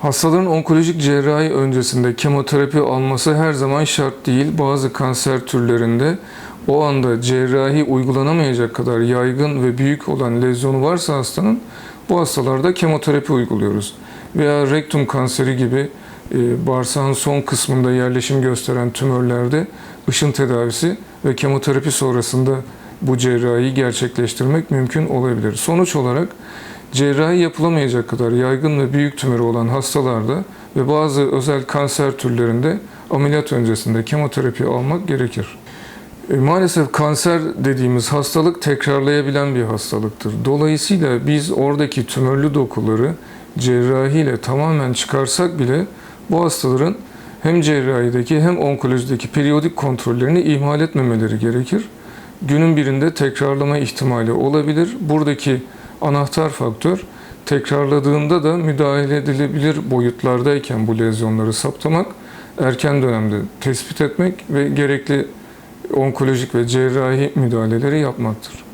Hastaların onkolojik cerrahi öncesinde kemoterapi alması her zaman şart değil. Bazı kanser türlerinde o anda cerrahi uygulanamayacak kadar yaygın ve büyük olan lezyonu varsa hastanın bu hastalarda kemoterapi uyguluyoruz. Veya rektum kanseri gibi e, bağırsağın son kısmında yerleşim gösteren tümörlerde ışın tedavisi ve kemoterapi sonrasında bu cerrahiyi gerçekleştirmek mümkün olabilir. Sonuç olarak cerrahi yapılamayacak kadar yaygın ve büyük tümörü olan hastalarda ve bazı özel kanser türlerinde ameliyat öncesinde kemoterapi almak gerekir. E, Maalesef kanser dediğimiz hastalık tekrarlayabilen bir hastalıktır. Dolayısıyla biz oradaki tümörlü dokuları cerrahiyle tamamen çıkarsak bile bu hastaların hem cerrahideki hem onkolojideki periyodik kontrollerini ihmal etmemeleri gerekir. Günün birinde tekrarlama ihtimali olabilir. Buradaki anahtar faktör tekrarladığında da müdahale edilebilir boyutlardayken bu lezyonları saptamak, erken dönemde tespit etmek ve gerekli onkolojik ve cerrahi müdahaleleri yapmaktır.